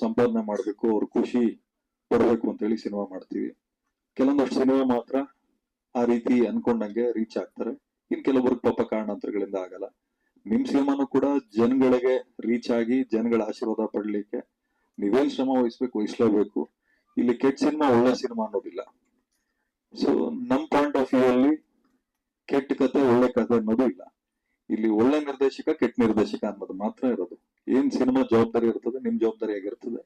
Speaker 6: ಸಂಪಾದನೆ ಮಾಡ್ಬೇಕು, ಅವ್ರ ಖುಷಿ ಅಂತ ಹೇಳಿ ಸಿನಿಮಾ ಮಾಡ್ತೀವಿ. ಕೆಲವೊಂದಷ್ಟು ಸಿನಿಮಾ ಮಾತ್ರ ಆ ರೀತಿ ಅನ್ಕೊಂಡಂಗೆ ರೀಚ್ ಆಗ್ತಾರೆ. ಇನ್ ಕೆಲವೊಬ್ರಿಗೆ ಪಾಪ ಕಾರಣಾಂತರಗಳಿಂದ ಆಗಲ್ಲ. ನಿಮ್ ಸಿನಿಮಾನು ಕೂಡ ಜನಗಳಿಗೆ ರೀಚ್ ಆಗಿ, ಜನಗಳ ಆಶೀರ್ವಾದ ಪಡ್ಲಿಕ್ಕೆ ನೀವೇನ್ ಶ್ರಮ ವಹಿಸ್ಬೇಕು, ವಹಿಸ್ಲೇಬೇಕು. ಇಲ್ಲಿ ಕೆಟ್ಟ ಸಿನಿಮಾ ಒಳ್ಳೆ ಸಿನಿಮಾ ಅನ್ನೋದಿಲ್ಲ. ಸೊ ನಮ್ ಪಾಯಿಂಟ್ ಆಫ್ ವ್ಯೂ ಅಲ್ಲಿ ಕೆಟ್ಟ ಕತೆ, ಒಳ್ಳೆ ಕತೆ ಅನ್ನೋದು ಇಲ್ಲ. ಇಲ್ಲಿ ಒಳ್ಳೆ ನಿರ್ದೇಶಕ, ಕೆಟ್ಟ ನಿರ್ದೇಶಕ ಅನ್ನೋದು ಮಾತ್ರ ಇರೋದು. ಏನ್ ಸಿನಿಮಾ ಜವಾಬ್ದಾರಿ ಇರ್ತದೆ, ನಿಮ್ ಜವಾಬ್ದಾರಿ ಆಗಿರ್ತದೆ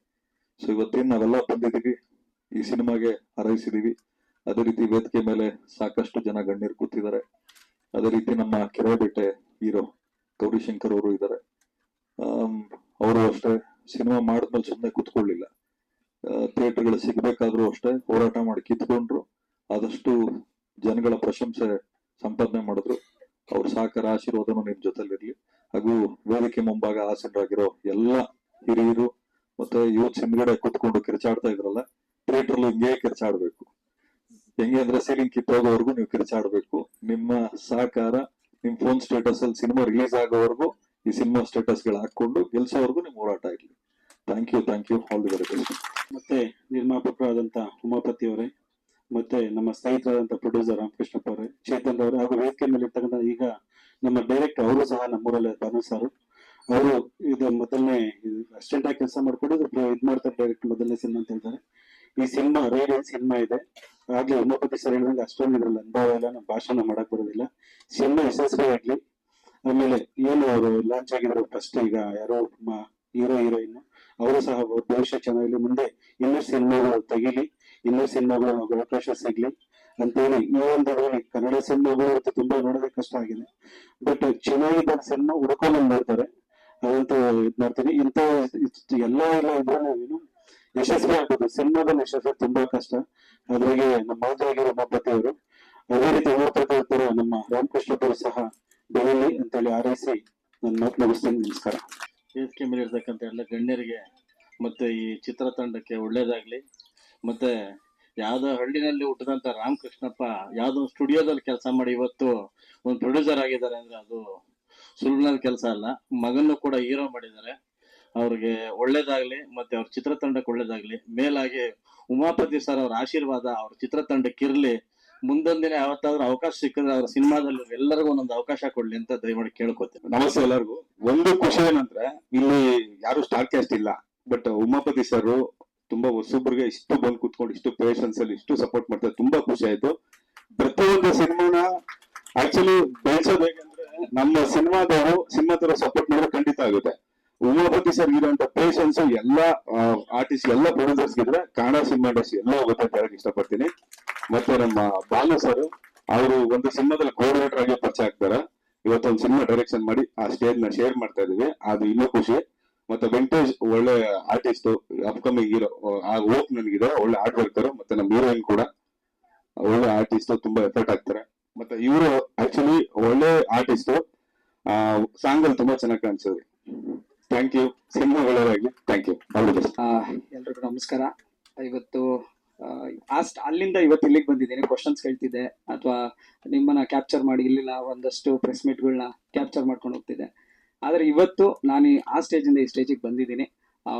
Speaker 6: ಸೊ ಇವತ್ತೇನ್ ನಾವೆಲ್ಲ ಬಂದಿದೀವಿ ಈ ಸಿನಿಮಾಗೆ ಹಾರೈಸಿದೀವಿ. ಅದೇ ರೀತಿ ವೇದಿಕೆ ಮೇಲೆ ಸಾಕಷ್ಟು ಜನ ಗಣ್ಯರು ಕೂತಿದ್ದಾರೆ. ಅದೇ ರೀತಿ ನಮ್ಮ ಕೆರೆಬೇಟೆ ಹೀರೋ ಗೌರಿಶಂಕರ್ ಅವರು ಇದ್ದಾರೆ. ಅವರು ಅಷ್ಟೇ, ಸಿನಿಮಾ ಮಾಡಿದ್ಮೇಲೆ ಸುಮ್ಮನೆ ಥಿಯೇಟರ್ ಥಿಯೇಟರ್ಗಳು ಸಿಗ್ಬೇಕಾದ್ರೂ ಅಷ್ಟೇ ಹೋರಾಟ ಮಾಡಿ ಕಿತ್ಕೊಂಡ್ರು. ಆದಷ್ಟು ಜನಗಳ ಪ್ರಶಂಸೆ ಸಂಪಾದನೆ ಮಾಡಿದ್ರು. ಅವ್ರ ಸಹಕಾರ ಆಶೀರ್ವಾದನೂ ನಿಮ್ ಜೊತೆಲಿರ್ಲಿ. ಹಾಗೂ ವೇದಿಕೆ ಮುಂಭಾಗ ಆಸನರಾಗಿರೋ ಎಲ್ಲ ಹಿರಿಯರು ಮತ್ತೆ ಯೂತ್ ಹಿಂದ್ಗಡೆ ಕೂತ್ಕೊಂಡು ಕಿರ್ಚಾಡ್ತಾ ಇದ್ರಲ್ಲ ಥಿಯೇಟರ್ ಹಿಂಗೆ ಕಿರ್ಚಾಡ್ಬೇಕು. ಹೆಂಗೆ ಅಂದ್ರೆ ಸೀಲಿಂಗ್ ಕಿತ್ತೋಗೋವರೆಗೂ ನೀವು ಕಿರ್ಚಾಡ್ಬೇಕು. ನಿಮ್ಮ ಸಹಕಾರ ನಿಮ್ ಫೋನ್ ಸ್ಟೇಟಸ್ ಅಲ್ಲಿ ಸಿನಿಮಾ ರಿಲೀಸ್ ಆಗೋವರೆಗೂ ಈ ಸಿನಿಮಾ ಸ್ಟೇಟಸ್ಗಳು ಹಾಕೊಂಡು ಗೆಲ್ಸೋವರೆಗೂ ನಿಮ್ ಹೋರಾಟ ಇರ್ಲಿ. Thank you thank you all the very best
Speaker 7: ಮತ್ತೆ ನಿರ್ಮಾಪಕರಾದಂತ ಉಮಾಪತಿ ಅವರೇ, ಮತ್ತೆ ನಮ್ಮ ಸ್ನೇಹಿತರಾದಂತ ಪ್ರೊಡ್ಯೂಸರ್ ರಾಮಕೃಷ್ಣಪ್ಪ ಅವರೇ, ಚೇತನ್ ಅವರೇ, ಹಾಗೂ ವೇದಿಕೆ ಮೇಲೆ ಇರ್ತಕ್ಕಂಥ ಈಗ ನಮ್ಮ ಡೈರೆಕ್ಟ್ ಅವರು ಸಹ ನಮ್ಮೂರಲ್ಲೇ ಭಾನು ಸರ್. ಅವರು ಇದು ಮೊದಲನೇ ಅಸಿಸ್ಟೆಂಟ್ ಆಗಿ ಕೆಲಸ ಮಾಡ್ಕೊಂಡು ಇದು ಮಾಡ್ತಾರೆ ಡೈರೆಕ್ಟ್ ಮೊದಲನೇ ಸಿನಿಮಾ ಅಂತ ಹೇಳ್ತಾರೆ. ಈ ಸಿನಿಮಾ ರೇಡಿಯೋ ಸಿನಿಮಾ ಇದೆ. ಆಗ್ಲಿ ಉಮಾಪತಿ ಸರ್ ಹೇಳಿದಂಗೆ ಅಷ್ಟೊಂದು ಇದ್ರಲ್ಲಿ ಅನುಭವ ಇಲ್ಲ ನಮ್ಮ ಭಾಷಣ ಮಾಡಕ್ ಬರೋದಿಲ್ಲ. ಸಿನಿಮಾ ಯಶಸ್ವಿ ಆಗ್ಲಿ. ಆಮೇಲೆ ಏನು ಅವರು ಲಾಂಚ್ ಆಗಿದ್ರು ಫಸ್ಟ್ ಈಗ ಯಾರೋ ಹೀರೋ ಹೀರೋಯಿನ್ ಅವರು ಸಹ ಭವಿಷ್ಯ ಚೆನ್ನಾಗಿ ಮುಂದೆ ಇನ್ನೂ ಸಿನಿಮಾಗಳು ತೆಗಿಲಿ. ಇನ್ನೂ ಸಿನಿಮಾಗಳು ಅವಕಾಶ ಸಿಗ್ಲಿ. ಅಂತೇಳಿ ಈ ಒಂದು ವೇಳೆ ಕನ್ನಡ ಸಿನಿಮಾಗಳು ಇವತ್ತು ತುಂಬಾ ನೋಡೋದಕ್ಕೆ ಕಷ್ಟ ಆಗಿದೆ. ಬಟ್ ಚೆನ್ನಾಗಿದ್ದ ಸಿನಿಮಾ ಹುಡ್ಕೊಂಡು ನೋಡ್ತಾರೆ ಅದಂತೂ ಇದ್ ಮಾಡ್ತೀನಿ. ಇಂಥ ಎಲ್ಲಾ ಇಲ್ಲ ಇದ್ರೆ ನಾವೇನು ಯಶಸ್ವಿ ಆಗ್ಬೋದು. ಸಿನಿಮಾದಲ್ಲಿ ಯಶಸ್ವಿ ತುಂಬಾ ಕಷ್ಟ. ಅದ್ರಾಗೆ ನಮ್ಮ ಮಾತಾಗಿರೋ ಅವರು, ಅದೇ ರೀತಿ ಓದ್ತಾ ಇರ್ತಾರೆ ನಮ್ಮ ರಾಮಕೃಷ್ಣಪುರ ಸಹ ಬೆಳಲಿ ಅಂತೇಳಿ ಆರೈಸಿ ನನ್ನ ಮಾತು ಮುಗಿಸ್ತೀನಿ. ನಮಸ್ಕಾರ.
Speaker 8: ವೇದಿಕೆ ಮೇಲೆ ಇರ್ತಕ್ಕಂಥ ಎಲ್ಲ ಗಣ್ಯರಿಗೆ ಮತ್ತೆ ಈ ಚಿತ್ರತಂಡಕ್ಕೆ ಒಳ್ಳೇದಾಗ್ಲಿ. ಮತ್ತೆ ಯಾವ್ದೋ ಹಳ್ಳಿನಲ್ಲಿ ಹುಟ್ಟಿದಂತ ರಾಮಕೃಷ್ಣಪ್ಪ ಯಾವ್ದೋ ಸ್ಟುಡಿಯೋದಲ್ಲಿ ಕೆಲಸ ಮಾಡಿ ಇವತ್ತು ಒಂದು ಪ್ರೊಡ್ಯೂಸರ್ ಆಗಿದ್ದಾರೆ ಅಂದ್ರೆ ಅದು ಸುಲಭದ ಕೆಲಸ ಅಲ್ಲ. ಮಗನ್ನು ಕೂಡ ಹೀರೋ ಮಾಡಿದ್ದಾರೆ. ಅವ್ರಿಗೆ ಒಳ್ಳೇದಾಗ್ಲಿ ಮತ್ತೆ ಅವ್ರ ಚಿತ್ರತಂಡಕ್ಕೆ ಒಳ್ಳೇದಾಗ್ಲಿ. ಮೇಲಾಗಿ ಉಮಾಪತಿ ಸರ್ ಅವ್ರ ಆಶೀರ್ವಾದ ಅವ್ರ ಚಿತ್ರತಂಡಕ್ಕೆ ಇರ್ಲಿ. ದಿನ ಯಾವತ್ತಾದ್ರೂ ಅವಕಾಶ ಸಿಕ್ಕಿದ್ರೆ ಅವ್ರ ಸಿನಿಮಾದಲ್ಲಿ ಎಲ್ಲರಿಗೂ ಒಂದೊಂದು ಅವಕಾಶ ಕೊಡ್ಲಿ ಅಂತ ದಯಮಾಡಿ ಕೇಳ್ಕೊತೀನಿ.
Speaker 9: ನಮಸ್ತೆ ಎಲ್ಲರಿಗೂ. ಒಂದು ಖುಷಿ ಏನಂದ್ರೆ, ಇಲ್ಲಿ ಯಾರು ಸ್ಟಾರ್ ಕ್ಯಾಸ್ಟ್ ಇಲ್ಲ ಬಟ್ ಉಮಾಪತಿ ಸರ್ ತುಂಬಾ ಹೊಸಬ್ರಿಗೆ ಇಷ್ಟು ಬಂದು ಕುತ್ಕೊಂಡು ಇಷ್ಟು ಪೇಷನ್ಸ್ ಅಲ್ಲಿ ಇಷ್ಟು ಸಪೋರ್ಟ್ ಮಾಡ್ತಾರೆ ತುಂಬಾ ಖುಷಿ ಆಯ್ತು. ಪ್ರತಿಯೊಂದು ಸಿನಿಮಾನ ಆಕ್ಚುಲಿ ಬೆಳೆಸೋದು ನಮ್ಮ ಸಿನಿಮಾದವರು ಸಿನಿಮಾ ತರ ಸಪೋರ್ಟ್ ಮಾಡಿದ್ರೆ ಖಂಡಿತ ಆಗುತ್ತೆ. ಉಮಾಪತಿ ಸರ್ ಇರುವಂತ ಪೇಷನ್ಸ್ ಎಲ್ಲ ಆರ್ಟಿಸ್ಟ್ ಎಲ್ಲ ಪ್ರೊಡ್ಯೂಸರ್ಸ್ ಇದ್ರೆ ಕನ್ನಡ ಸಿನಿಮಾ ಇಂಡಸ್ಟ್ರಿ ಎಲ್ಲ ಹೋಗುತ್ತೆ ಅಂತ ಹೇಳಕ್ ಇಷ್ಟಪಡ್ತೀನಿ. ಮತ್ತೆ ನಮ್ಮ ಬಾಲು ಸರ್ ಅವರು ಒಂದು ಸಿನಿಮಾದಲ್ಲಿ ಕೋಆರ್ಡಿನೇಟರ್ ಆಗಿ ಪರಿಚಯ ಆಗ್ತಾರೆ. ಇವತ್ತೊಂದು ಸಿನಿಮಾ ಡೈರೆಕ್ಷನ್ ಮಾಡಿ ಆ ಸ್ಟೇಜ್ನ ಶೇರ್ ಮಾಡ್ತಾ ಇದೀವಿ ಅದು ಇನ್ನೂ ಖುಷಿ. ಮತ್ತೆ ವೆಂಕಟೇಶ್ ಒಳ್ಳೆ ಆರ್ಟಿಸ್ಟ್ ಅಪ್ಕಮಿಂಗ್ ಹೀರೋ ಆ ಹೋಪ್ ನನಗಿದೆ, ಒಳ್ಳೆ ಆರ್ಟ್ ವರ್ಕರ್ ಮತ್ತೆ ನಮ್ಮ ಹೀರೋಯಿನ್ ಕೂಡ ಒಳ್ಳೆ ಆರ್ಟಿಸ್ಟ್ ತುಂಬಾ ಎಫರ್ಟ್ ಆಗ್ತಾರೆ ಮತ್ತೆ ಇವರು ಆಕ್ಚುಲಿ ಒಳ್ಳೆ ಆರ್ಟಿಸ್ಟ್ ಸಾಂಗ್ ಅಲ್ಲಿ ತುಂಬಾ ಚೆನ್ನಾಗಿ ಕಾಣಿಸಿದ್ರಿ ಥ್ಯಾಂಕ್ ಯು ಸಿನಿಮಾ ಒಳ್ಳೆಯದಾಗಿ ಥ್ಯಾಂಕ್ ಯು
Speaker 10: ಎಲ್ರಿಗೂ ನಮಸ್ಕಾರ. ಇವತ್ತು ಆಸ್ಟ್ ಅಲ್ಲಿಂದ ಇವತ್ತು ಇಲ್ಲಿಗೆ ಬಂದಿದ್ದೀನಿ. ಕ್ವಶನ್ಸ್ ಕೇಳ್ತಿದ್ದೆ. ಅಥವಾ ನಿಮ್ಮನ್ನ ಕ್ಯಾಪ್ಚರ್ ಮಾಡಿ, ಇಲ್ಲಿನ ಒಂದಷ್ಟು ಪ್ರೆಸ್ ಮೀಟ್ಗಳನ್ನ ಕ್ಯಾಪ್ಚರ್ ಮಾಡ್ಕೊಂಡು ಹೋಗ್ತಿದ್ದೆ. ಆದ್ರೆ ಇವತ್ತು ನಾನು ಆ ಆ ಸ್ಟೇಜಿಂದ ಈ ಸ್ಟೇಜಿಗೆ ಬಂದಿದ್ದೀನಿ.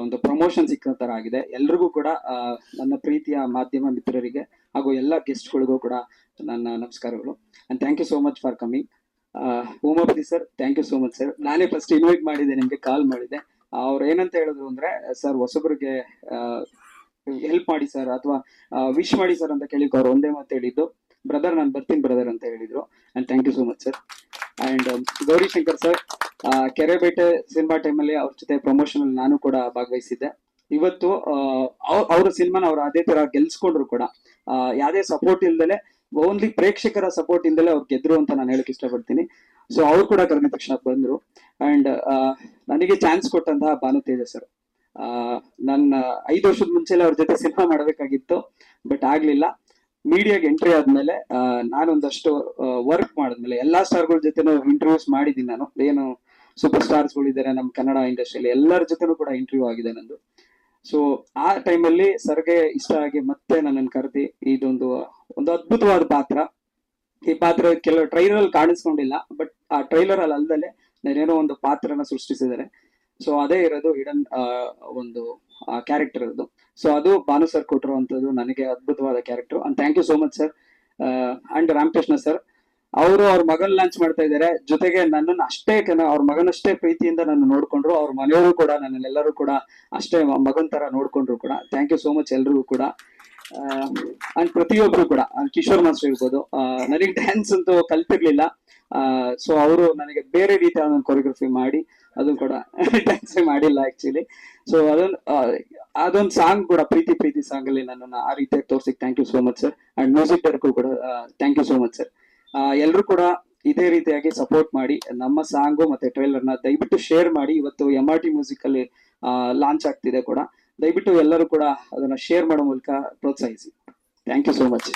Speaker 10: ಒಂದು ಪ್ರಮೋಷನ್ ಸಿಕ್ಕೋ ಥರ ಆಗಿದೆ. ಎಲ್ರಿಗೂ ಕೂಡ ನನ್ನ ಪ್ರೀತಿಯ ಮಾಧ್ಯಮ ಮಿತ್ರರಿಗೆ ಹಾಗೂ ಎಲ್ಲ ಗೆಸ್ಟ್ಗಳಿಗೂ ಕೂಡ ನನ್ನ ನಮಸ್ಕಾರಗಳು. And thank you so much for coming Umapathi sir thank you so much sir ನಾನೇ ಫಸ್ಟ್ ಇನ್ವೈಟ್ ಮಾಡಿದೆ, ನಿಮಗೆ ಕಾಲ್ ಮಾಡಿದೆ. ಅವ್ರು ಏನಂತ ಹೇಳಿದ್ರು ಅಂದ್ರೆ ಸರ್ ಹೊಸಬ್ರಿಗೆ ಹೆಲ್ಪ್ ಮಾಡಿ ಸರ್ ಅಥವಾ ವಿಶ್ ಮಾಡಿ ಸರ್ ಅಂತ ಕೇಳಿಕ್ ಅವ್ರು ಒಂದೇ ಮಾತು ಹೇಳಿದ್ದು. ಬ್ರದರ್ ನಾನು ಬರ್ತೀನಿ ಬ್ರದರ್ ಅಂತ ಹೇಳಿದ್ರು. And thank you so much sir and Gowrishankar sir Kerebete cinema ಟೈಮಲ್ಲಿ ಅವ್ರ ಜೊತೆ ಪ್ರಮೋಷನ್ ಅಲ್ಲಿ ನಾನು ಕೂಡ ಭಾಗವಹಿಸಿದ್ದೆ. ಇವತ್ತು ಅವ್ರ ಸಿನಿಮಾನ ಅವ್ರು ಅದೇ ತರ ಗೆಲ್ಸ್ಕೊಂಡ್ರು ಕೂಡ. ಯಾವ್ದೇ ಸಪೋರ್ಟ್ ಇಲ್ದಲೆ ಓನ್ಲಿ ಪ್ರೇಕ್ಷಕರ ಸಪೋರ್ಟ್ ಇಂದಲೇ ಅವ್ರು ಗೆದ್ರು ಅಂತ ನಾನು ಹೇಳಕ್ ಇಷ್ಟಪಡ್ತೀನಿ. ಸೊ ಅವ್ರು ಕೂಡ ಕರೆದ ತಕ್ಷಣ ಬಂದ್ರು. ಅಂಡ್ ನನಗೆ ಚಾನ್ಸ್ ಕೊಟ್ಟಂತಹ ಭಾನು ತೇಜ ಸರ್. ನನ್ನ ಐದು ವರ್ಷದ ಮುಂಚೆಲೆ ಅವ್ರ ಜೊತೆ ಸಿನಿಮಾ ಮಾಡಬೇಕಾಗಿತ್ತು. ಬಟ್ ಆಗ್ಲಿಲ್ಲ. ಮೀಡಿಯಾಗೆ ಎಂಟ್ರಿ ಆದ್ಮೇಲೆ ನಾನೊಂದಷ್ಟು ವರ್ಕ್ ಮಾಡಿದ್ಮೇಲೆ, ಎಲ್ಲಾ ಸ್ಟಾರ್ಗಳ ಜೊತೆ ಇಂಟರ್ವ್ಯೂಸ್ ಮಾಡಿದ್ದೀನಿ ನಾನು. ಏನು ಸೂಪರ್ ಸ್ಟಾರ್ಸ್ಗಳು ಇದ್ದಾರೆ ನಮ್ಮ ಕನ್ನಡ ಇಂಡಸ್ಟ್ರಿಯಲ್ಲಿ ಎಲ್ಲರ ಜೊತೆನೂ ಕೂಡ ಇಂಟರ್ವ್ಯೂ ಆಗಿದೆ ನಂದು. ಸೊ ಆ ಟೈಮಲ್ಲಿ ಸರ್ಗೆ ಇಷ್ಟ ಆಗಿ ಮತ್ತೆ ನನ್ನನ್ನು ಕರೆದಿ, ಇದೊಂದು, ಒಂದು ಅದ್ಭುತವಾದ ಪಾತ್ರ. ಈ ಪಾತ್ರ ಕೆಲವು ಟ್ರೈಲರ್ ಅಲ್ಲಿ ಕಾಣಿಸ್ಕೊಂಡಿಲ್ಲ ಬಟ್ ಆ ಟ್ರೈಲರ್ ಅಲ್ಲಿ ಅಲ್ಲದೆ ನಾನೇನೋ ಒಂದು ಪಾತ್ರನ ಸೃಷ್ಟಿಸಿದ್ದಾರೆ. ಸೊ ಅದೇ ಇರೋದು ಹಿಡನ್ ಒಂದು ಕ್ಯಾರೆಕ್ಟರ್ ಅದು ಸೊ ಅದು ಭಾನು ಸರ್ ಕೊಟ್ಟಿರುವಂತದ್ದು ನನಗೆ ಅದ್ಭುತವಾದ character and thank you so much sir and Ramakrishna sir ಅವರು ಅವ್ರ ಮಗನ್ ಲಾಂಚ್ ಮಾಡ್ತಾ ಇದ್ದಾರೆ ಜೊತೆಗೆ ನನ್ನನ್ನು ಅಷ್ಟೇ ಅವ್ರ ಮಗನಷ್ಟೇ ಪ್ರೀತಿಯಿಂದ ನನ್ನ ನೋಡ್ಕೊಂಡ್ರು. ಅವ್ರ ಮನೆಯವರು ಕೂಡ ನನ್ನೆಲ್ಲರೂ ಕೂಡ ಅಷ್ಟೇ ಮಗನ್ ತರ ನೋಡ್ಕೊಂಡ್ರು ಕೂಡ. ಥ್ಯಾಂಕ್ ಯು ಸೋ ಮಚ್ ಎಲ್ರಿಗೂ ಕೂಡ. ಅಂಡ್ ಪ್ರತಿಯೊಬ್ರು ಕೂಡ. ಕಿಶೋರ್ ಮಾಸ್ಟರ್ ಇರ್ಬೋದು ನನಗೆ ಡ್ಯಾನ್ಸ್ ಅಂತೂ ಕಲ್ತಿರ್ಲಿಲ್ಲ. ಸೊ ಅವರು ನನಗೆ ಬೇರೆ ರೀತಿಯ ಒಂದು ಕೊರಿಯೋಗ್ರಫಿ ಮಾಡಿ ಅದು ಕೂಡ ಡ್ಯಾನ್ಸ್ ಮಾಡಿಲ್ಲ ಆಕ್ಚುಲಿ ಸೊ ಅದೊಂದು ಅದೊಂದು ಸಾಂಗ್ ಕೂಡ, ಪ್ರೀತಿ ಪ್ರೀತಿ ಸಾಂಗ್ ಅಲ್ಲಿ ನನ್ನನ್ನು ಆ ರೀತಿಯಾಗಿ ತೋರ್ಸಿಕ್ thank you so much sir and music director ಕೂಡ thank you so much sir ಎಲ್ಲರೂ ಕೂಡ ಇದೇ ರೀತಿಯಾಗಿ ಸಪೋರ್ಟ್ ಮಾಡಿ, ನಮ್ಮ ಸಾಂಗು ಮತ್ತೆ ಟ್ರೈಲರ್ನ ದಯವಿಟ್ಟು ಶೇರ್ ಮಾಡಿ. ಇವತ್ತು ಎಂ ಆರ್ ಟಿ ಮ್ಯೂಸಿಕ್ ಅಲ್ಲಿ ಲಾಂಚ್ ಆಗ್ತಿದೆ ಕೂಡ. ದಯವಿಟ್ಟು ಎಲ್ಲರೂ ಕೂಡ ಅದನ್ನ ಶೇರ್ ಮಾಡೋ ಮೂಲಕ ಪ್ರೋತ್ಸಾಹಿಸಿ. Thank you so much